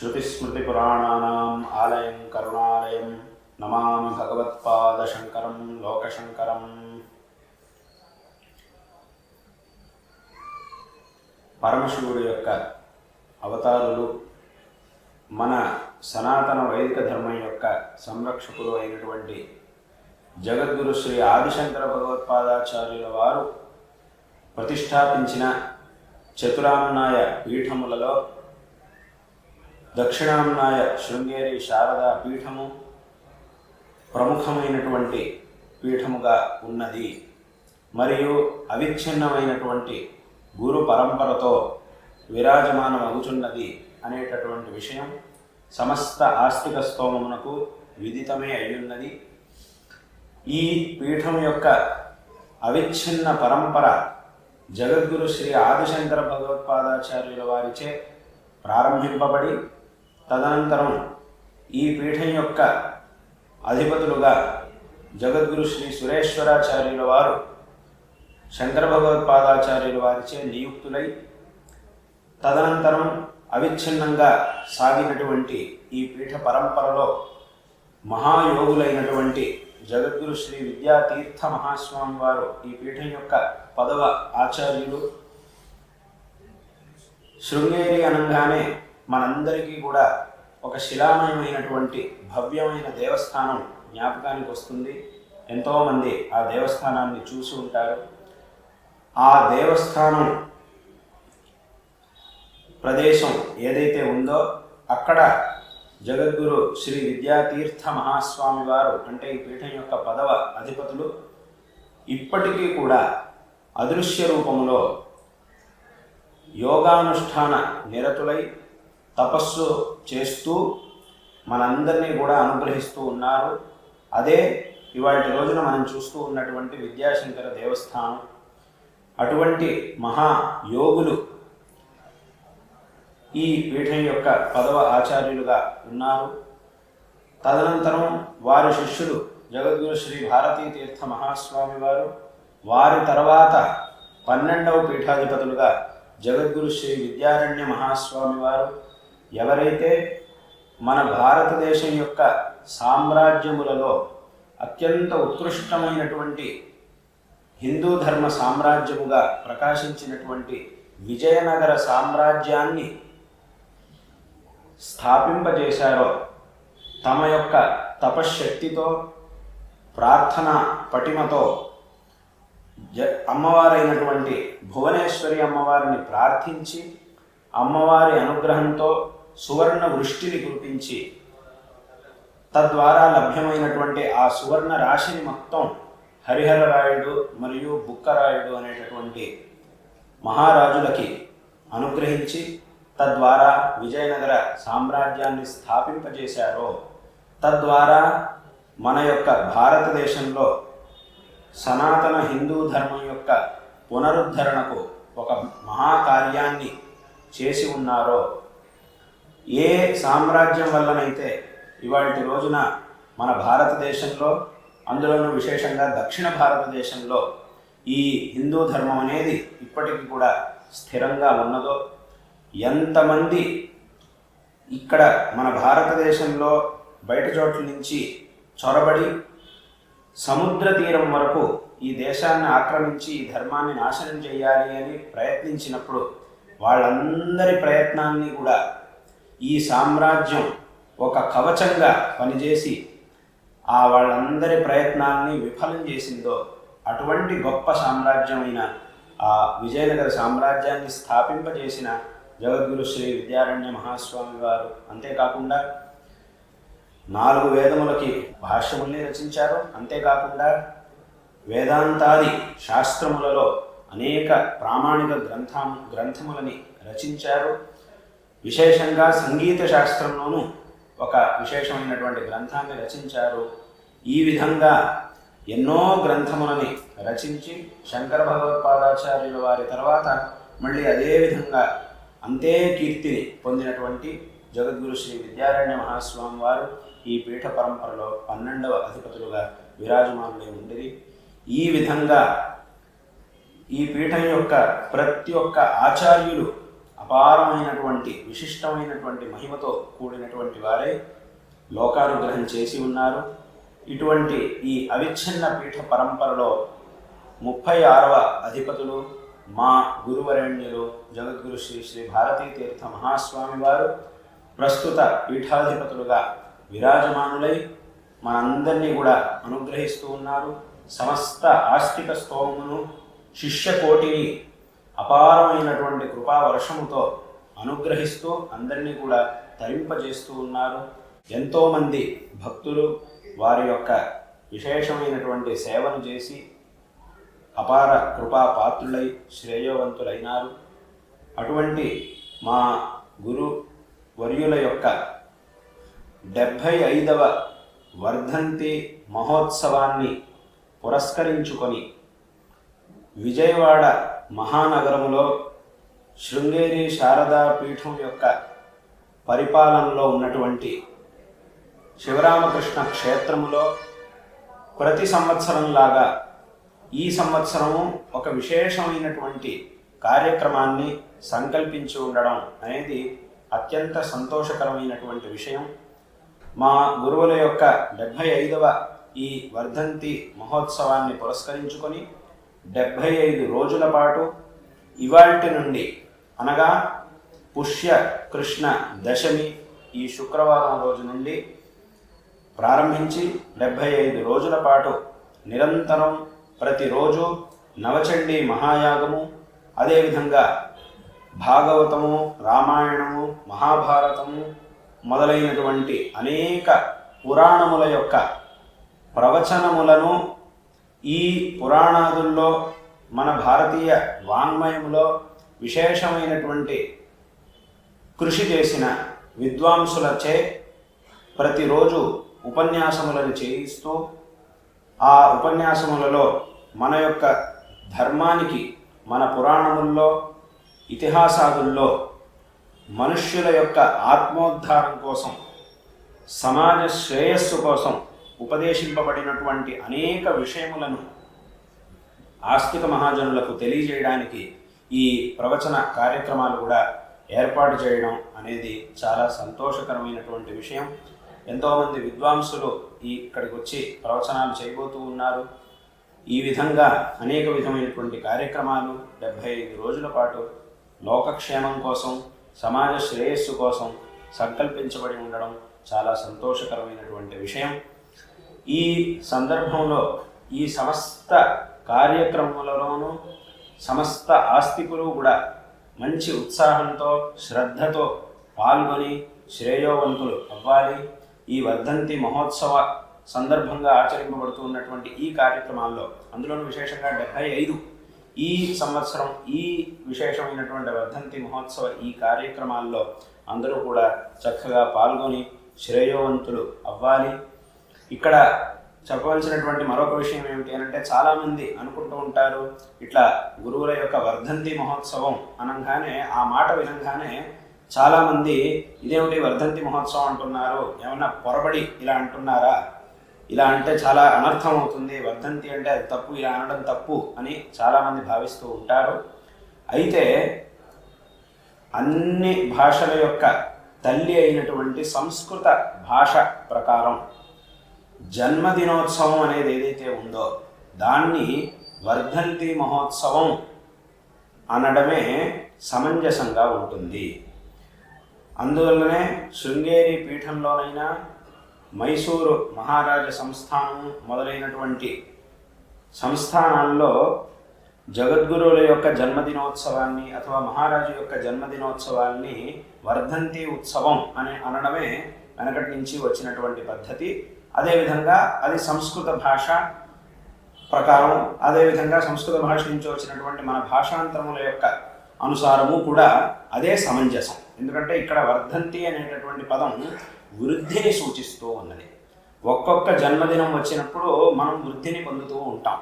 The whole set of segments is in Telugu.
శృతిస్మృతిపురాణానాम् ఆలయం కరుణాలయం నమామి భగవత్పాదశంకరం లోకశంకరం పరమశివుడు యొక్క అవతారులు మన సనాతన వైదిక ధర్మం యొక్క సంరక్షకులు అయినటువంటి జగద్గురు శ్రీ ఆదిశంకర భగవత్పాదాచార్యుల వారు ప్రతిష్టాపించిన చతురామ్నాయ పీఠములలో దక్షిణామ్నాయ శృంగేరి శారదా పీఠము ప్రముఖమైనటువంటి పీఠముగా ఉన్నది. మరియు అవిచ్ఛిన్నమైనటువంటి గురు పరంపరతో విరాజమానమగుచున్నది అనేటటువంటి విషయం సమస్త ఆస్తిక స్తోమమునకు విదితమే అయ్యున్నది. ఈ పీఠం యొక్క అవిచ్ఛిన్న పరంపర జగద్గురు శ్రీ ఆదిశంకర భగవత్పాదాచార్యుల వారిచే ప్రారంభింపబడి తదనంతరం ఈ పీఠం యొక్క అధిపతులుగా జగద్గురు శ్రీ సురేశ్వరాచార్యుల వారు శంకర భగవత్పాదాచార్యుల వారిచే నియుక్తులై తదనంతరం అవిచ్ఛిన్నంగా సాగినటువంటి ఈ పీఠ పరంపరలో మహాయోగులైనటువంటి జగద్గురు శ్రీ విద్యాతీర్థ మహాస్వామి వారు ఈ పీఠం యొక్క పదవ ఆచార్యులు. శృంగేరి అనగానే మనందరికీ కూడా ఒక శిలామయమైనటువంటి భవ్యమైన దేవస్థానం జ్ఞాపకానికి వస్తుంది. ఎంతోమంది ఆ దేవస్థానాన్ని చూసి ఉంటారు. ఆ దేవస్థానం ప్రదేశం ఏదైతే ఉందో అక్కడ జగద్గురు శ్రీ విద్యాతీర్థ మహాస్వామి వారు అంటే ఈ పీఠం యొక్క పదవ అధిపతులు ఇప్పటికీ కూడా అదృశ్య రూపంలో యోగానుష్ఠాన నిరతులై తపస్సు చేస్తూ మనందరినీ కూడా అనుగ్రహిస్తూ ఉన్నారు. అదే ఇవాటి రోజున మనం చూస్తూ ఉన్నటువంటి విద్యాశంకర దేవస్థానం. అటువంటి మహా యోగులు ఈ పీఠం యొక్క పదవ ఆచార్యులుగా ఉన్నారు. తదనంతరం వారి శిష్యులు జగద్గురు శ్రీ భారతీ తీర్థ మహాస్వామి వారు వారి తర్వాత పన్నెండవ పీఠాధిపతులుగా జగద్గురు శ్రీ విద్యారణ్య మహాస్వామి వారు ఎవరైతే మన భారతదేశం యొక్క సామ్రాజ్యములలో అత్యంత ఉత్కృష్టమైనటువంటి హిందూ ధర్మ సామ్రాజ్యముగా ప్రకాశించినటువంటి విజయనగర సామ్రాజ్యాన్ని స్థాపింపజేశారో తమ యొక్క తపశ్శక్తితో ప్రార్థన పటిమతో జ అమ్మవారైనటువంటి భువనేశ్వరి అమ్మవారిని ప్రార్థించి అమ్మవారి అనుగ్రహంతో సువర్ణ వృష్టిని కురిపించి తద్వారా లభ్యమైనటువంటి ఆ సువర్ణ రాశిని మొత్తం హరిహరరాయుడు మరియు బుక్కరాయుడు అనేటటువంటి మహారాజులకి అనుగ్రహించి తద్వారా విజయనగర సామ్రాజ్యాన్ని స్థాపింపజేశారో తద్వారా మన యొక్క భారతదేశంలో సనాతన హిందూ ధర్మం యొక్క పునరుద్ధరణకు ఒక మహాకార్యాన్ని చేసి ఉన్నారో ఏ సామ్రాజ్యం వల్లనైతే ఇవాటి రోజున మన భారతదేశంలో అందులోనూ విశేషంగా దక్షిణ భారతదేశంలో ఈ హిందూ ధర్మం అనేది ఇప్పటికీ కూడా స్థిరంగా ఉన్నదో ఎంతమంది ఇక్కడ మన భారతదేశంలో బయట చోట్ల నుంచి చొరబడి సముద్ర తీరం వరకు ఈ దేశాన్ని ఆక్రమించి ఈ ధర్మాన్ని నాశనం చేయాలి అని ప్రయత్నించినప్పుడు వాళ్ళందరి ప్రయత్నాన్ని కూడా ఈ సామ్రాజ్యం ఒక కవచంగా పనిచేసి ఆ వాళ్ళందరి ప్రయత్నాన్ని విఫలం చేసిందో అటువంటి గొప్ప సామ్రాజ్యమైన ఆ విజయనగర సామ్రాజ్యాన్ని స్థాపింపజేసిన జగద్గురు శ్రీ విద్యారణ్య మహాస్వామి వారు అంతేకాకుండా నాలుగు వేదములకి భాష్యముల్ని రచించారు. అంతేకాకుండా వేదాంతాది శాస్త్రములలో అనేక ప్రామాణిక గ్రంథం గ్రంథములని రచించారు. విశేషంగా సంగీత శాస్త్రంలోనూ ఒక విశేషమైనటువంటి గ్రంథాన్ని రచించారు. ఈ విధంగా ఎన్నో గ్రంథములని రచించి శంకర భగవత్పాదాచార్యుల వారి తర్వాత మళ్ళీ అదే విధంగా అంతే కీర్తిని పొందినటువంటి జగద్గురు శ్రీ విద్యారణ్య మహాస్వామి వారు ఈ పీఠ పరంపరలో పన్నెండవ అధిపతులుగా విరాజమానులై ఉండిరి. ఈ విధంగా ఈ పీఠం యొక్క ప్రతి ఒక్క ఆచార్యులు అపారమైనటువంటి విశిష్టమైనటువంటి మహిమతో కూడినటువంటి వారే లోకానుగ్రహం చేసి ఉన్నారు. ఇటువంటి ఈ అవిచ్ఛిన్న పీఠ పరంపరలో ముప్పై ఆరవ అధిపతులు మా గురువరణ్యులు జగద్గురు శ్రీ శ్రీ భారతీ తీర్థ మహాస్వామి వారు ప్రస్తుత పీఠాధిపతులుగా విరాజమానులై మనందరినీ కూడా అనుగ్రహిస్తూ ఉన్నారు. సమస్త ఆస్తిక స్తోమును శిష్యకోటిని అపారమైనటువంటి కృపా వర్షముతో అనుగ్రహిస్తూ అందరినీ కూడా తరింపజేస్తూ ఉన్నారు. ఎంతోమంది భక్తులు వారి యొక్క విశేషమైనటువంటి సేవను చేసి అపార కృపా పాత్రులై శ్రేయోవంతులైనారు. అటువంటి మా గురు వర్యుల యొక్క డెబ్భై ఐదవ వర్ధంతి మహోత్సవాన్ని పురస్కరించుకొని విజయవాడ మహానగరంలో శృంగేరి శారదా పీఠం యొక్క పరిపాలనలో ఉన్నటువంటి శివరామకృష్ణ క్షేత్రములో ప్రతి సంవత్సరంలాగా ఈ సంవత్సరము ఒక విశేషమైనటువంటి కార్యక్రమాన్ని సంకల్పించి ఉండడం అనేది అత్యంత సంతోషకరమైనటువంటి విషయం. మా గురువుల యొక్క డెబ్భై ఐదవ ఈ వర్ధంతి మహోత్సవాన్ని పురస్కరించుకొని డెబ్భై ఐదు రోజుల పాటు ఇవాల్టి నుండి అనగా పుష్య కృష్ణ దశమి ఈ శుక్రవారం రోజు నుండి ప్రారంభించి డెబ్భై ఐదు రోజుల పాటు నిరంతరం ప్రతిరోజు నవచండీ మహాయాగము అదేవిధంగా భాగవతము రామాయణము మహాభారతము మొదలైనటువంటి అనేక పురాణముల యొక్క ప్రవచనములను ఈ పురాణాదుల్లో మన భారతీయ వాంగ్మయంలో విశేషమైనటువంటి కృషి చేసిన విద్వాంసులచే ప్రతిరోజు ఉపన్యాసములను చేయిస్తూ ఆ ఉపన్యాసములలో మన యొక్క ధర్మానికి మన పురాణముల్లో ఇతిహాసాదుల్లో మనుష్యుల యొక్క ఆత్మోద్ధారం కోసం సమాజ శ్రేయస్సు కోసం ఉపదేశింపబడినటువంటి అనేక విషయములను ఆస్తిక మహాజనులకు తెలియజేయడానికి ఈ ప్రవచన కార్యక్రమాలు కూడా ఏర్పాటు చేయడం అనేది చాలా సంతోషకరమైనటువంటి విషయం. ఎంతోమంది విద్వాంసులు ఈ ఇక్కడికి వచ్చి ప్రవచనాలు చేయబోతూ ఉన్నారు. ఈ విధంగా అనేక విధమైనటువంటి కార్యక్రమాలు డెబ్భై ఐదు రోజుల పాటు లోకక్షేమం కోసం సమాజ శ్రేయస్సు కోసం సంకల్పించబడి ఉండడం చాలా సంతోషకరమైనటువంటి విషయం. ఈ సందర్భంలో ఈ సమస్త కార్యక్రమాలలోనూ సమస్త ఆస్తికులు కూడా మంచి ఉత్సాహంతో శ్రద్ధతో పాల్గొని శ్రేయోవంతులు అవ్వాలి. ఈ వర్ధంతి మహోత్సవ సందర్భంగా ఆచరింపబడుతున్నటువంటి ఈ కార్యక్రమాల్లో అందులోనూ విశేషంగా డెబ్బై ఐదు ఈ సంవత్సరం ఈ విశేషమైనటువంటి వర్ధంతి మహోత్సవ ఈ కార్యక్రమాల్లో అందరూ కూడా చక్కగా పాల్గొని శ్రేయోవంతులు అవ్వాలి. ఇక్కడ చెప్పవలసినటువంటి మరొక విషయం ఏమిటి అని అంటే చాలామంది అనుకుంటూ ఉంటారు ఇట్లా గురువుల యొక్క వర్ధంతి మహోత్సవం అనగానే ఆ మాట వినగానే చాలామంది ఇదేమిటి వర్ధంతి మహోత్సవం అంటున్నారు ఏమన్నా పొరబడి ఇలా అంటున్నారా? ఇలా అంటే చాలా అనర్థం అవుతుంది వర్ధంతి అంటే అది తప్పు ఇలా అనడం తప్పు అని చాలామంది భావిస్తూ ఉంటారు. అయితే అన్ని భాషల యొక్క తల్లి అయినటువంటి సంస్కృత భాష ప్రకారం జన్మదినోత్సవం అనేది ఏదైతే ఉందో దాన్ని వర్ధంతి మహోత్సవం అనడమే సమంజసంగా ఉంటుంది. అందువల్లనే శృంగేరి పీఠంలోనైనా మైసూరు మహారాజ సంస్థానం మొదలైనటువంటి సంస్థానాల్లో జగద్గురువుల యొక్క జన్మదినోత్సవాన్ని అథవా మహారాజు యొక్క జన్మదినోత్సవాన్ని వర్ధంతి ఉత్సవం అని అనడమే వెనకటి నుంచి వచ్చినటువంటి పద్ధతి. అదేవిధంగా అది సంస్కృత భాష ప్రకారం అదేవిధంగా సంస్కృత భాష నుంచి వచ్చినటువంటి మన భాషాంతరముల యొక్క అనుసారము కూడా అదే సమంజసం. ఎందుకంటే ఇక్కడ వర్ధంతి అనేటటువంటి పదం వృద్ధిని సూచిస్తూ ఉన్నది. ఒక్కొక్క జన్మదినం వచ్చినప్పుడు మనం వృద్ధిని పొందుతూ ఉంటాం.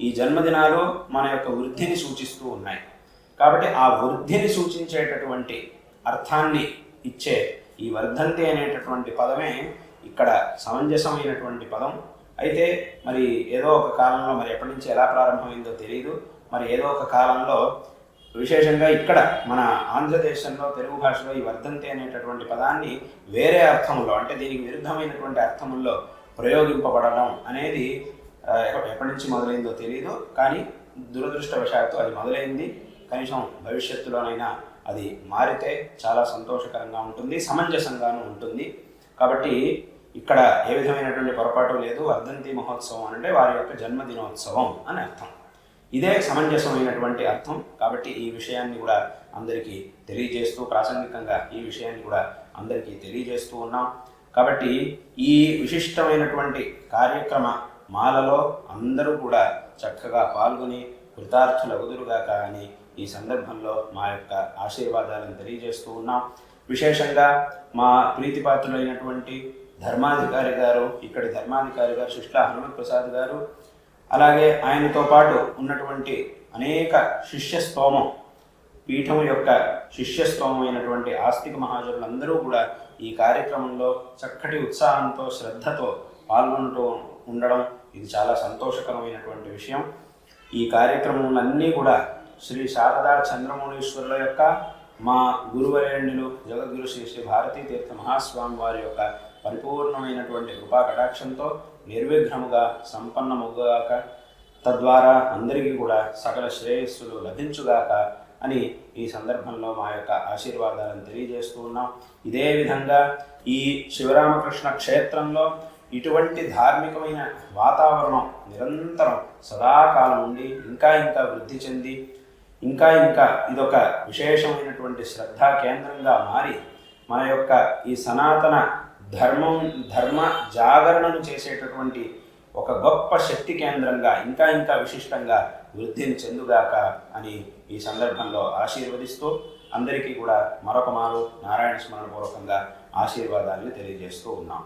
ఈ జన్మదినాలు మన యొక్క వృద్ధిని సూచిస్తూ ఉన్నాయి. కాబట్టి ఆ వృద్ధిని సూచించేటటువంటి అర్థాన్ని ఇచ్చే ఈ వర్ధంతి అనేటటువంటి పదమే ఇక్కడ సమంజసమైనటువంటి పదం. అయితే మరి ఏదో ఒక కాలంలో మరి ఎప్పటి నుంచి ఎలా ప్రారంభమైందో తెలియదు మరి ఏదో ఒక కాలంలో విశేషంగా ఇక్కడ మన ఆంధ్రదేశంలో తెలుగు భాషలో ఈ వర్ధంతి అనేటటువంటి పదాన్ని వేరే అర్థంలో అంటే దీనికి విరుద్ధమైనటువంటి అర్థముల్లో ప్రయోగింపబడడం అనేది ఎప్పటి నుంచి మొదలైందో తెలియదు కానీ దురదృష్టవశాత్తు అది మొదలైంది. కనీసం భవిష్యత్తులోనైనా అది మారితే చాలా సంతోషకరంగా ఉంటుంది సమంజసంగాను ఉంటుంది. కాబట్టి ఇక్కడ ఏ విధమైనటువంటి పొరపాటు లేదు వర్ధంతి మహోత్సవం అంటే వారి యొక్క జన్మదినోత్సవం అని అర్థం. ఇదే సమంజసమైనటువంటి అర్థం. కాబట్టి ఈ విషయాన్ని కూడా అందరికీ తెలియజేస్తూ ప్రాసంగికంగా ఈ విషయాన్ని కూడా అందరికీ తెలియజేస్తూ ఉన్నాం. కాబట్టి ఈ విశిష్టమైనటువంటి కార్యక్రమ మాలలో అందరూ కూడా చక్కగా పాల్గొని కృతార్థులగుదురుగాక అని ఈ సందర్భంలో మా యొక్క ఆశీర్వాదాలను తెలియజేస్తూ ఉన్నాం. విశేషంగా మా ప్రీతిపాత్రులైనటువంటి ధర్మాధికారి గారు ఇక్కడి ధర్మాధికారి గారు శిష్ల హనుమత్ ప్రసాద్ గారు అలాగే ఆయనతో పాటు ఉన్నటువంటి అనేక శిష్యస్తోమం పీఠం యొక్క శిష్యస్తోమైనటువంటి ఆస్తిక మహాజనులందరూ కూడా ఈ కార్యక్రమంలో చక్కటి ఉత్సాహంతో శ్రద్ధతో పాల్గొంటూ ఉండడం ఇది చాలా సంతోషకరమైనటువంటి విషయం. ఈ కార్యక్రమములన్నీ కూడా శ్రీ శారదా చంద్రమౌళీశ్వరుల యొక్క మా గురువరేణ్యులు జగద్గురు శ్రీ శ్రీ భారతీ తీర్థ మహాస్వామి వారి యొక్క పరిపూర్ణమైనటువంటి కృపా కటాక్షంతో నిర్విఘ్నముగా సంపన్నముగాక తద్వారా అందరికీ కూడా సకల శ్రేయస్సులు లభించుగాక అని ఈ సందర్భంలో మా యొక్క ఆశీర్వాదాలను తెలియజేస్తూ ఉన్నాం. ఇదే విధంగా ఈ శివరామకృష్ణ క్షేత్రంలో ఇటువంటి ధార్మికమైన వాతావరణం నిరంతరం సదాకాలం ఉండి ఇంకా ఇంకా వృద్ధి చెంది ఇంకా ఇంకా ఇదొక విశేషమైనటువంటి శ్రద్ధా కేంద్రంగా మారి మన యొక్క ఈ సనాతన ధర్మం ధర్మ జాగరణను చేసేటటువంటి ఒక గొప్ప శక్తి కేంద్రంగా ఇంకా ఇంకా విశిష్టంగా వృద్ధిని చెందుగాక అని ఈ సందర్భంలో ఆశీర్వదిస్తూ అందరికీ కూడా మరొక మారు నారాయణ స్మరణ పూర్వకంగా ఆశీర్వాదాన్ని తెలియజేస్తూ ఉన్నాం.